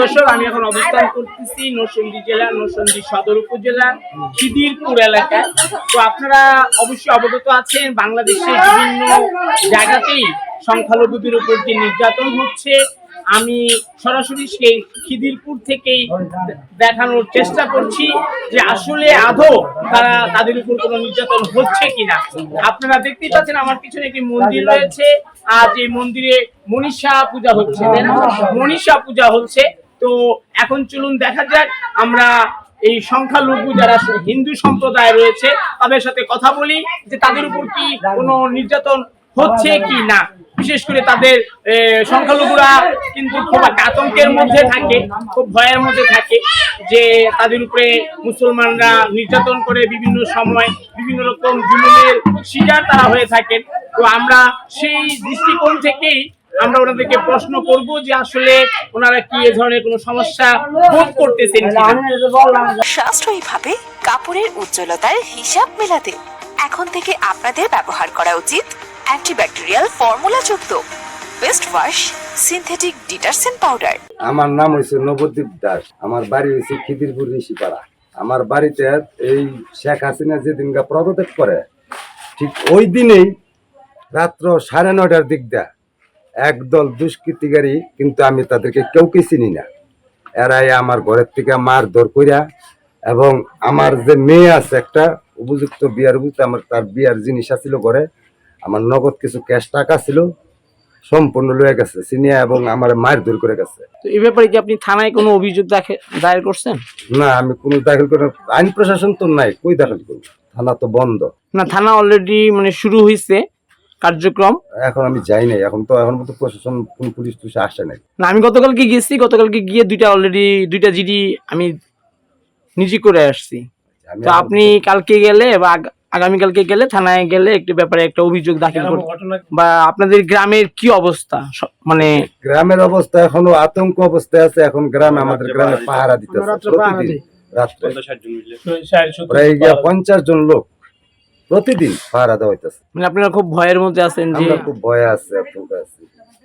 দর্শক, আমি এখন অবস্থান করতেছি নরসিংদী জেলা নরসিংদী সদর উপজেলা খিদিরপুর এলাকায়। তো আপনারা অবশ্যই অবগত আছেন, বাংলাদেশের বিভিন্ন জায়গাতেই সংখ্যালঘুদের উপর যে নির্যাতন হচ্ছে আমি সরাসরি সেই খিদিরপুর থেকেই দেখানোর চেষ্টা করছি যে আসলে আদৌ তারা তাদের উপর কোনো নির্যাতন হচ্ছে কিনা। আপনারা দেখতেই পাচ্ছেন আমার পিছনে একটি মন্দির রয়েছে। আর এই মন্দিরে মনীষা পূজা হচ্ছে? মনীষা পূজা হচ্ছে। তো এখন চলুন দেখা যাক, আমরা এই সংখ্যালঘু যারা হিন্দু সম্প্রদায় রয়েছে, তাদের সাথে কথা বলি যে তাদের উপর কি কোনো নির্যাতন হচ্ছে কি না? বিশেষ করে তাদের সংখ্যালঘুরা কিন্তু খুব একটা আতঙ্কের মধ্যে থাকে খুব ভয়ের মধ্যে থাকে যে তাদের উপরে মুসলমানরা নির্যাতন করে বিভিন্ন সময় বিভিন্ন রকম জুলুমের শিকার তারা হয়ে থাকেন। তো আমরা সেই দৃষ্টিকোণ থেকেই আমরা ওনাদেরকে প্রশ্ন করব যে আসলে ওনারা কি এ ধরনের কোনো সমস্যা ভোগ করতেছেন কিনা? সাশ্রয়ীভাবে কাপড়ের উজ্জ্বলতার হিসাব মেলাতে এখন থেকে আপনাদের ব্যবহার করা উচিত antibacterial ফর্মুলাযুক্ত best wash synthetic detergent powder আমার নাম হয়েছে নবদ্বীপ দাস। আমার বাড়ি হয়েছে খিদিরপুর ঋষিপাড়া আমার বাড়িতে এই শেখ হাসিনা যেদিন গা পদত্যাগ করে, ঠিক ওই দিনেই রাত্র সাড়ে নয়টার দিক দা একদল দুষ্কৃতিকারী কিন্তু আমি তাদেরকে কেউকে চিনি না। এরাই আমার ঘরের থেকে মার ধর কইরা এবং আমার যে মেয়ে আছে একটা, উপযুক্ত বিয়ার উপযুক্ত আমার তার বিয়ার জিনিস আছিল ঘরে আমার নগদ কিছু ক্যাশ টাকা ছিল সম্পূর্ণ লয়ে গেছে সিনিয়া এবং আমার মায়ের দূর করে গেছে। তো এই ব্যাপারে কি আপনি থানায় কোনো অভিযোগ দায়ের করছেন? না আমি কোনো দাখিল করে আইন প্রশাসন তো নাই কই দাখিল করব? থানা তো বন্ধ। না থানা অলরেডি মানে শুরু হয়েছে কার্যক্রম। এখন আমি যাই নাই এখন তো এখন তো প্রশাসন কোন পুলিশ টুলিশ আসে নাই। না আমি গতকালকে গেছি গতকালকে গিয়ে দুইটা অলরেডি দুইটা জিডি আমি নিজে করে আসছি। তো আপনি কালকে গেলে বা আগামীকালকে গেলে থানায় গেলে একটি ব্যাপারে একটা অভিযোগ দাখিল করতে। বা আপনাদের গ্রামের কি অবস্থা? মানে গ্রামের অবস্থা এখনও আতঙ্ক অবস্থায় আছে এখন গ্রামে আমাদের গ্রামে পাহারা দিতে প্রায় পঞ্চাশ জন লোক প্রতিদিন পাহারা দেওয়া হইতেছে। মানে আপনারা খুব ভয়ের মধ্যে আছেন যে আমরা খুব ভয় আছে আতঙ্ক আছি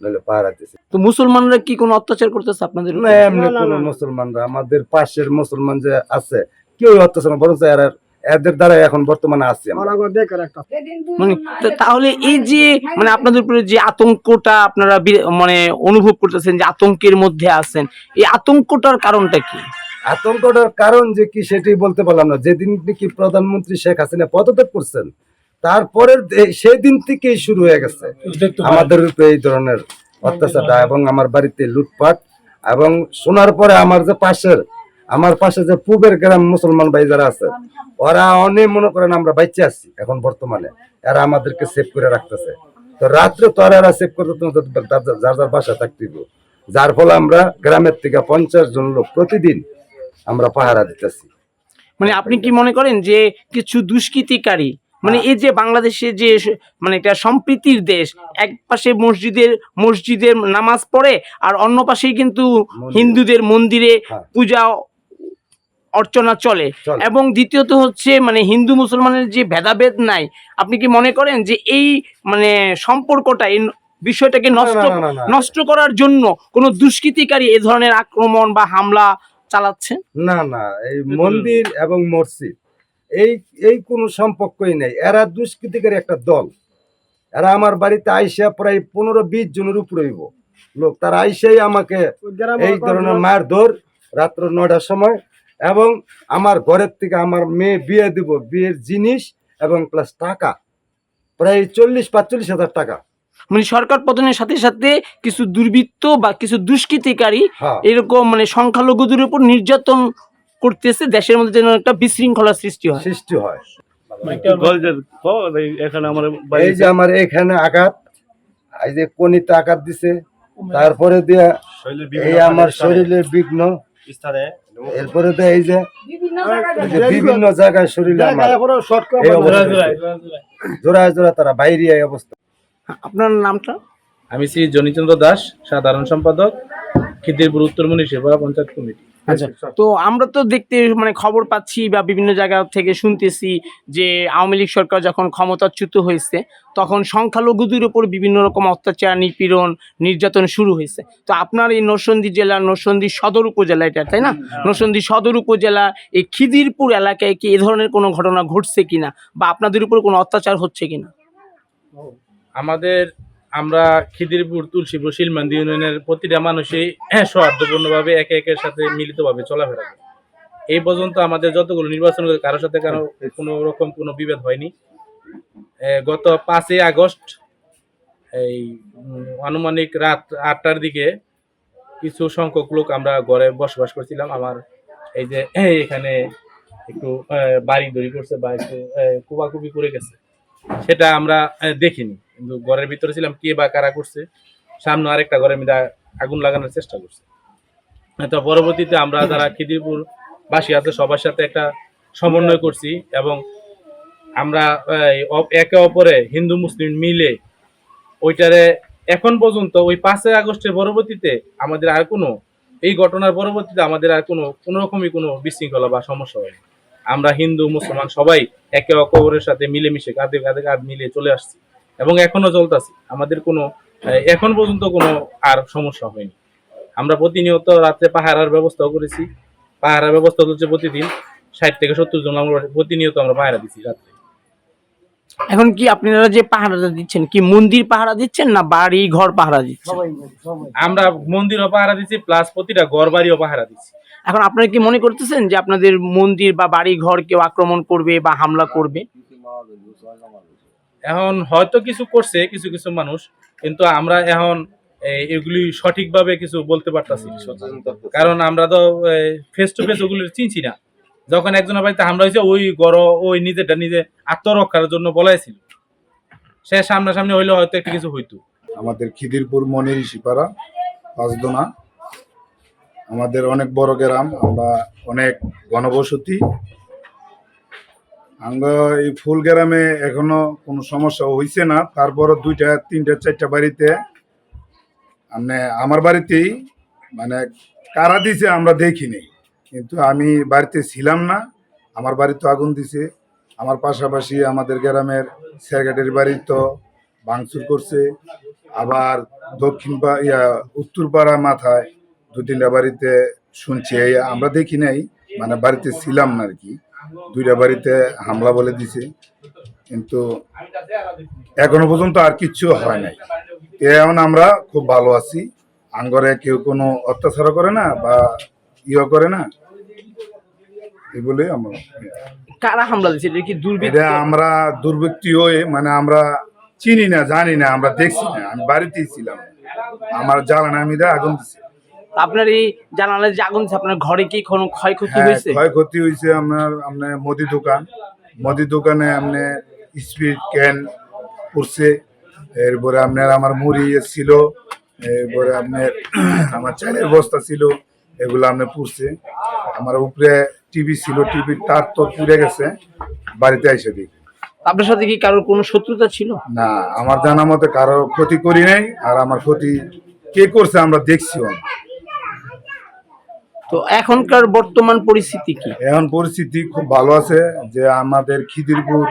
নাহলে পাহারা দিতেছে। তো মুসলমানরা কি কোনো অত্যাচার করতেছে আপনাদের না এমনি কোন মুসলমানরা আমাদের পাশের মুসলমান যে আছে কেউ অত্যাচার না, বরঞ্চ এরা এদের দ্বারা এখন বর্তমানে আছি মানে তাহলে এই যে মানে আপনাদের উপরে যে আতঙ্কটা আপনারা মানে অনুভব করতেছেন যে আতঙ্কের মধ্যে আছেন এই আতঙ্কটার কারণটা কি? আতঙ্কটার কারণ যে কি সেটি বলতে পারলাম না। যেদিন কি প্রধানমন্ত্রী শেখ হাসিনা পদত্যাগ করছেন তারপরের দে- সেদিন থেকেই শুরু হয়ে গেছে আমাদের উপরে এই ধরনের অত্যাচারটা এবং আমার বাড়িতে লুটপাট এবং শোনার পরে আমার যে পাশের আমার পাশে যে পূবের গ্রাম মুসলমান ভাই যারা আছে ওরা অনেক মনে করেন আমরা বাইচে আছি এখন বর্তমানে। এরা আমাদেরকে সেভ করে রাখতেছে। তো রাত্রে তো আর এরা সেভ করতে যার যার- বাসা থাকতেইব যার ফলে আমরা গ্রামের থেকে পঞ্চাশ জন লোক প্রতিদিন আমরা পাহারা দিতেছি। মানে আপনি কি মনে করেন যে কিছু দুষ্কৃতিকারী মানে এই যে বাংলাদেশে যে মানে এটা সম্প্রীতির দেশ এক পাশে মসজিদের মসজিদের নামাজ পড়ে আর অন্য পাশেই কিন্তু হিন্দুদের মন্দিরে হ্যাঁ। পূজা অর্চনা চলে। চলে। এবং দ্বিতীয়ত হচ্ছে মানে হিন্দু মুসলমানের যে ভেদাভেদ নাই আপনি কি মনে করেন যে এই মানে সম্পর্কটা এই বিষয়টাকে নষ্ট। নষ্ট করার জন্য কোনো দুষ্কৃতিকারী এ ধরনের আক্রমণ বা হামলা চালাচ্ছে? না না এই মন্দির এবং মসজিদ এই এই কোনো সম্পর্কই নেই। এরা দুষ্কৃতিকারী একটা দল। এরা আমার বাড়িতে আইসা প্রায় পনেরো বিশ জনের উপরে হইব। লোক তারা আইসাই আমাকে এই ধরনের মায়ের দৌর রাত্র নয়টার সময় এবং আমার ঘরের থেকে আমার মেয়ে বিয়ে দিব বিয়ের জিনিস এবং প্লাস টাকা। প্রায় চল্লিশ পাঁচচল্লিশ হাজার টাকা। মানে সরকার পতনের সাথে সাথে কিছু দুর্বৃত্ত বা কিছু দুষ্কৃতিকারী হ্যাঁ। এরকম মানে সংখ্যালঘুদের উপর নির্যাতন করতেছে দেশের মধ্যে যেন একটা বিশৃঙ্খলা সৃষ্টি হয়। সৃষ্টি হয়। এখানে আমার এই যে আমার এখানে আঘাত এই যে কনিতে আঘাত দিছে তারপরে দিয়া এই আমার শরীরের বিঘ্ন। স্থানে এরপরে তো এই যে বিভিন্ন জায়গায় শরীরে জোড়ায় জোড়া তারা বাইরে এই অবস্থা। আপনার নামটা? আমি শ্রী জনিচন্দ্র দাস সাধারণ সম্পাদক। খিদিরপুর উত্তরমণি সেবা পঞ্চায়েত কমিটি। আচ্ছা তো আমরা তো দেখতে মানে খবর পাচ্ছি বা বিভিন্ন জায়গা থেকে শুনতেছি যে আওয়ামী লীগ সরকার যখন ক্ষমতাচ্যুত হয়েছে তখন সংখ্যালঘুদের উপর বিভিন্ন রকম অত্যাচার নিপীড়ন নির্যাতন শুরু হয়েছে। তো আপনার এই নরসন্দী জেলার নরসন্দী সদর উপজেলা এটা তাই না? নরসন্দী সদর উপজেলা এই খিদিরপুর এলাকায় কি এ ধরনের কোনো ঘটনা ঘটছে কিনা বা আপনাদের উপর কোনো অত্যাচার হচ্ছে কিনা? আমাদের আমরা খিদিরপুর তুলসীপুর শিলমান্দি ইউনিয়নের প্রতিটা মানুষই সৌহার্দ্যপূর্ণভাবে একে একের সাথে মিলিতভাবে চলাফেরা করে। এই পর্যন্ত আমাদের যতগুলো নির্বাচন হয়েছে, কারোর সাথে কারও কোনো রকম কোনো বিভেদ হয়নি। গত পাঁচই আগস্ট এই আনুমানিক রাত আটটার দিকে কিছু সংখ্যক লোক আমরা ঘরে বসবাস করছিলাম। আমার এই যে এখানে একটু বাড়ি দড়ি করছে বা একটু কুবাকুবি করে গেছে। সেটা আমরা দেখিনি। কিন্তু ঘরের ভিতরে ছিলাম কে বা কারা করছে, সামনে আরেকটা ঘরের মধ্যে আগুন লাগানোর চেষ্টা করছে। তো পরবর্তীতে আমরা যারা খিদিরপুর বাসী আছে, সবার সাথে একটা সমন্বয় করছি এবং আমরা একে অপরে হিন্দু, মুসলিম মিলে ওইটারে এখন পর্যন্ত, ওই পাঁচই আগস্টের পরবর্তীতে আমাদের আর কোনো, এই ঘটনার পরবর্তীতে আমাদের আর কোনো কোনো রকমই কোনো বিশৃঙ্খলা বা সমস্যা হয়নি। আমরা হিন্দু, মুসলমান সবাই একে অপরের সাথে মিলেমিশে কাঁধে কাঁধে কাঁধ মিলিয়ে চলে আসছি এবং এখনও চলতেছি আমাদের কোনো এখন পর্যন্ত কোনো আর সমস্যা হয়নি। আমরা প্রতিনিয়ত রাত্রে পাহারার ব্যবস্থাও করেছি। পাহারার ব্যবস্থা চলছে প্রতিদিন। ষাট থেকে সত্তর জন আমরা প্রতিনিয়ত আমরা পাহারা দিচ্ছি রাত্রে। এখন কি আপনারা যে পাহারাটা দিচ্ছেন কি মন্দির পাহারা দিচ্ছেন না বাড়ি ঘর পাহারা দিচ্ছেন? আমরা মন্দিরও পাহারা দিচ্ছি প্লাস প্রতিটা ঘর বাড়িও পাহারা দিচ্ছি। এখন আপনারা কি মনে করতেছেন যে আপনাদের মন্দির বা বাড়ি ঘর কেউ আক্রমণ করবে বা হামলা করবে? এখন হয়তো কিছু করছে কিছু কিছু মানুষ কিন্তু আমরা এখন এগুলি সঠিকভাবে কিছু বলতে পারতাছি। কারণ আমরা তো ফেস টু ফেস ওগুলি চিনছি না। যখন একজনের বাড়িতে হামলা হয়েছে, ওই গড়, ওই নিজেটা নিজে আত্মরক্ষার জন্য বলাইছিল। সে সামনাসামনি হইলে হয়তো একটা কিছু হইতো। আমাদের খিদিরপুর মনির শিপাড়া পাঁচদোনা। আমাদের অনেক বড় গ্রাম, আমরা অনেক ঘনবসতি আমরা এই ফুল গ্রামে এখনও কোনো সমস্যা হইছে না। তারপরও দুইটা, তিনটা, চারটা বাড়িতে মানে আমার বাড়িতেই মানে কারা দিছে আমরা দেখিনি। কিন্তু আমি বাড়িতে ছিলাম না, আমার বাড়ি তো আগুন দিছে। আমার পাশাপাশি আমাদের গ্রামের সেক্রেটারি বাড়ি তো ভাঙচুর করছে। আবার দক্ষিণ ইয়া, উত্তর পাড়া মাথায় দু তিনটা বাড়িতে শুনছি আমরা দেখি নাই মানে বাড়িতে ছিলাম না আর কি। দুইটা বাড়িতে হামলা বলে দিছে। কিন্তু এখনও পর্যন্ত আর কিচ্ছু হয় নাই। এখন আমরা খুব ভালো আছি। আঙ্গরে কেউ কোনো অত্যাচার করে না বা ইয়ে করে না। এগুলোই আমরা কারা হামলা দিচ্ছে এটা কি দুর্বৃত্ত? এটা আমরা দুর্বৃত্তি হয়ে মানে আমরা চিনি না জানি না আমরা দেখছি না আমি বাড়িতেই ছিলাম। আমার জ্বালানি আমি আগুন দিছি। আপনার এই জানালায় যে আগুন আপনার ঘরে কি কোনো ক্ষয়ক্ষতি হ্যাঁ, হয়েছে? ক্ষয়ক্ষতি হয়েছে আপনার আপনার মুদি দোকান। মুদি দোকানে আপনি স্পিড ক্যান পড়ছে এরপরে আপনার আমার মুড়ি ছিল এরপরে আপনার আমার চালের বস্তা ছিল এগুলো আপনি পুড়ছে। আমার উপরে টিভি ছিল টিভির তার তো পুড়ে গেছে বাড়িতে এসে দেখি। আপনার সাথে কি কারোর কোনো শত্রুতা ছিল? না আমার জানা মতে কারও ক্ষতি করি নাই আর আমার ক্ষতি কে করছে আমরা দেখছিও না। তো এখনকার বর্তমান পরিস্থিতি কি? এখন পরিস্থিতি খুব ভালো আছে যে আমাদের খিদিরপুর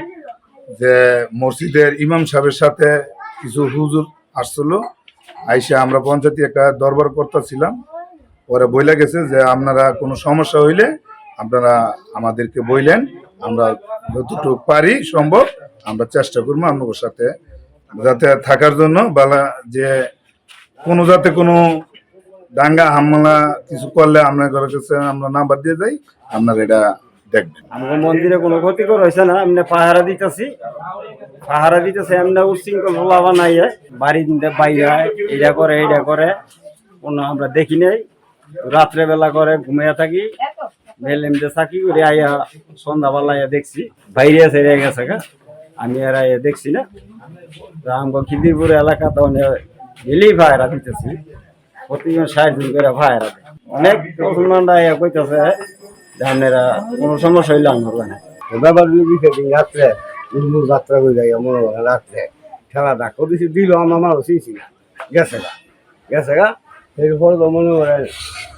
যে মসজিদের ইমাম সাহেবের সাথে কিছু হুজুর আসছিল আইসে আমরা পঞ্চায়েতে একটা দরবার করতেছিলাম পরে বইলে গেছে যে আপনারা কোনো সমস্যা হইলে আপনারা আমাদেরকে বইলেন, আমরা যতটুকু পারি সম্ভব আমরা চেষ্টা করব আপনাদের সাথে যাতে থাকার জন্য, বেলা যে কোনো যাতে কোনো দাঙ্গা, হামলা কিছু করলে আপনার কাছে আমরা নাম্বার দিয়ে যাই আপনারা এটা দেখবেন। আমাকে মন্দিরে কোনো ক্ষতিকর হয়েছে না এমনি পাহারা দিতেছি। পাহারা দিতেছে এমনি উশৃঙ্খল লাভা নাই, বাড়ি বাইরে এটা করে এটা করে। কোনো আমরা দেখি নাই। রাত্রে বেলা করে ঘুমিয়ে থাকি। এমনি থাকি করে আইয়া সন্ধ্যাবেলা আইয়া দেখছি। বাইরে আছে গেছে গা। আমি আর আইয়া দেখছি না। তো আমাকে খিদিরপুর এলাকা তো ডেলি পায়রা দিতেছি। প্রতিদিন ষাট জন করে দেয়। অনেক মুসলমানরা আইয়া কইতেছে যে আপনারা কোনো সমস্যা হইলে আমার না ব্যাপার রাত্রে উল্লু যাত্রা করে যাই মনে করেন রাত্রে খেলাটা করেছি দিল, আমার মানুষ চিনছি না। গেছে গা। গেছে গা। এরপরে তো মনে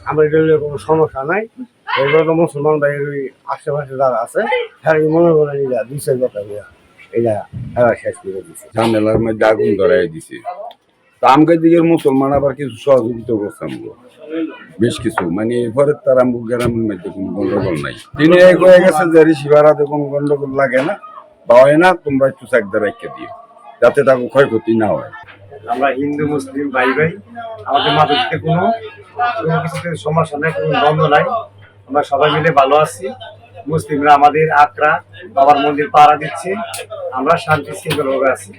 আমরা এটা কোনো সমস্যা নাই। এরপরে তো মুসলমান ভাই ওই আশেপাশে যারা আছে হ্যাঁ মনে করেন এটা দুইশের কথা বলে এটা হ্যাঁ শেষ করে দিচ্ছে ঝামেলার মধ্যে আগুন ধরাই দিছে। তা আমগা দিকের মুসলমান আবার কিছু সহযোগিতা করছে আমগো। বেশ কিছু মানে এরপরে তার আমগো গ্রামের মধ্যে কোনো গন্ডগোল নাই। তিনি এক হয়ে গেছে যে ঋষিবারাতে কোনো গন্ডগোল লাগে না বা হয় না তোমরা একটু চাকদা রাখতে দিও যাতে তাকে ক্ষয়ক্ষতি না হয়। আমরা হিন্দু মুসলিম ভাই ভাই আমাদের মাঝে কোনো কোনো কিছুতে সমস্যা নাই কোনো দ্বন্দ্ব নাই। আমরা সবাই মিলে ভালো আছি। মুসলিমরা আমাদের আকরা বাবার মন্দির পাড়া দিচ্ছে। আমরা শান্তি শৃঙ্খলভাবে আছি।